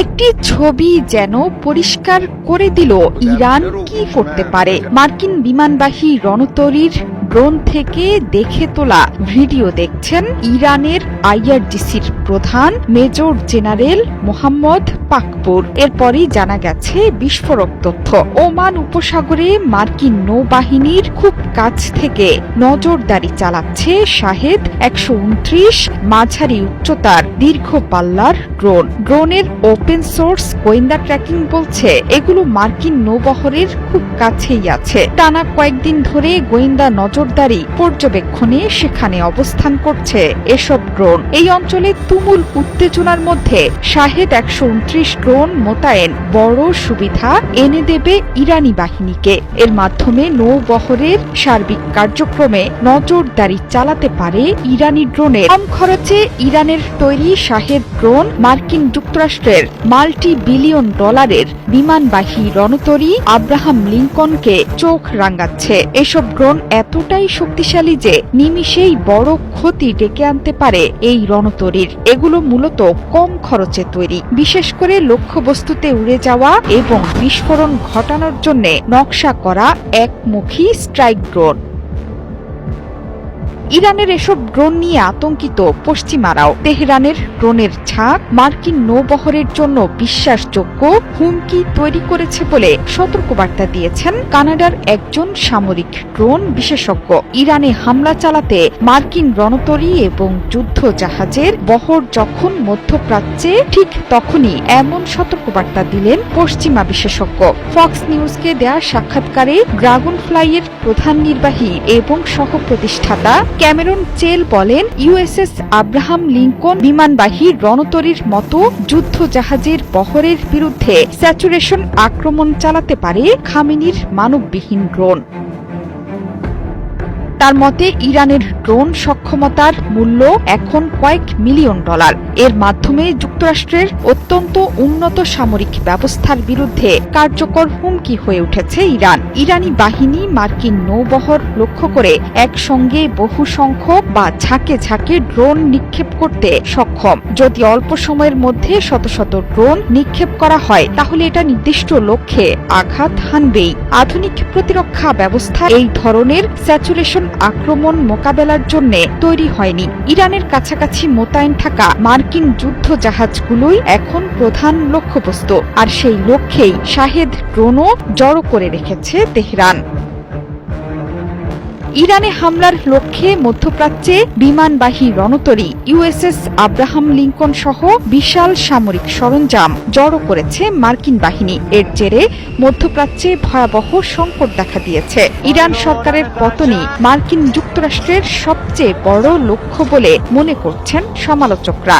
একটি ছবি যেন পরিষ্কার করে দিল ইরান কি করতে পারে? মার্কিন বিমানবাহী রণতরীর ড্রোন থেকে দেখে তোলা ভিডিও দেখছেন ইরানের আইআরজিসির প্রধান মেজর জেনারেল মোহাম্মদ পাকপুর। এরপরই জানা গেছে, বিস্ফোরক তথ্য। ওমান উপসাগরে মার্কিন নৌবাহিনীর খুব কাছ থেকে নজরদারি চালাচ্ছে শাহেদ একশো উনত্রিশ মাঝারি উচ্চতার দীর্ঘ পাল্লার ড্রোন। ড্রোনের ওপেন সোর্স গোয়েন্দা ট্র্যাকিং বলছে, এগুলো মার্কিন নৌবহরের খুব কাছেই আছে। টানা কয়েকদিন ধরে গোয়েন্দা নজরদারি পর্যবেক্ষণে সেখানে অবস্থান করছে এসব ড্রোন। এই অঞ্চলে তুমুল উত্তেজনার মধ্যে শাহেদ একশো উনত্রিশ ড্রোন মোতায়েন। বড় সুবিধা এনে দেবে ইরানি বাহিনীকে। এর মাধ্যমে নৌবহরের সার্বিক কার্যক্রমে নজরদারি চালাতে পারে ইরানি ড্রোনের। কম খরচে ইরানের তৈরি শাহেদ ড্রোন মার্কিন যুক্তরাষ্ট্রের মাল্টি বিলিয়ন ডলারের বিমানবাহী রণতরী আব্রাহাম লিঙ্কনকে চোখ রাঙাচ্ছে। এসব ড্রোন এতটাই শক্তিশালী যে নিমিষেই বড় ক্ষতি ডেকে আনতে পারে এই রণতরীর। এগুলো মূলত কম খরচে তৈরি। বিশেষ করে লক্ষ্যবস্তুতে উড়ে যাওয়া এবং বিস্ফোরণ ঘটানোর জন্য নকশা করা একমুখী স্ট্রাইক ড্রোন। ইরানের এসব ড্রোন নিয়ে আতঙ্কিত পশ্চিমারাও। তেহরানের ড্রোনের ঝাঁক মার্কিন নৌবহরের জন্য বিশ্বাসযোগ্য হুমকি তৈরি করেছে বলে সতর্কবার্তা দিয়েছেন কানাডার একজন সামরিক ড্রোন বিশেষজ্ঞ। ইরানে হামলা চালাতে মার্কিন রণতরী এবং যুদ্ধ জাহাজের বহর যখন মধ্যপ্রাচ্যে, ঠিক তখনই এমন সতর্কবার্তা দিলেন পশ্চিমা বিশেষজ্ঞ। ফক্স নিউজকে দেয়া সাক্ষাৎকারে ড্রাগন ফ্লাইয়ের প্রধান নির্বাহী এবং সহ প্রতিষ্ঠাতা ক্যামেরন চেল বলেন, ইউএসএস আব্রাহাম লিঙ্কন বিমানবাহী রণতরীর মতো যুদ্ধ জাহাজের বহরের বিরুদ্ধে স্যাচুরেশন আক্রমণ চালাতে পারে খামিনির মানববিহীন ড্রোন। তার মতে, ইরানের ড্রোন সক্ষমতার মূল্য এখন কয়েক মিলিয়ন ডলার। এর মাধ্যমে যুক্তরাষ্ট্রের অত্যন্ত উন্নত সামরিক ব্যবস্থার বিরুদ্ধে কার্যকর হুমকি হয়ে উঠেছে ইরান। ইরানি বাহিনী মার্কিন নৌবহর লক্ষ্য করে একসঙ্গে বহু সংখ্যক বা ঝাঁকে ঝাঁকে ড্রোন নিক্ষেপ করতে সক্ষম। যদি অল্প সময়ের মধ্যে শত শত ড্রোন নিক্ষেপ করা হয়, তাহলে এটা নির্দিষ্ট লক্ষ্যে আঘাত হানবেই। আধুনিক প্রতিরক্ষা ব্যবস্থা এই ধরনের স্যাচুরেশন আক্রমণ মোকাবেলার জন্য তৈরি হয়নি। ইরানের কাছাকাছি মোতায়েন থাকা মার্কিন যুদ্ধ জাহাজগুলোই এখন প্রধান লক্ষ্যবস্তু। আর সেই লক্ষ্যেই শাহেদ ড্রোনও জড়ো করে রেখেছে তেহরান। ইরানে হামলার লক্ষ্যে মধ্যপ্রাচ্যে বিমানবাহী রণতরী, ইউএসএস আব্রাহাম লিঙ্কন সহ বিশাল সামরিক সরঞ্জাম জড়ো করেছে মার্কিন বাহিনী। এর জেরে মধ্যপ্রাচ্যে ভয়াবহ সংকট দেখা দিয়েছে। ইরান সরকারের পতনই মার্কিন যুক্তরাষ্ট্রের সবচেয়ে বড় লক্ষ্য বলে মনে করছেন সমালোচকরা।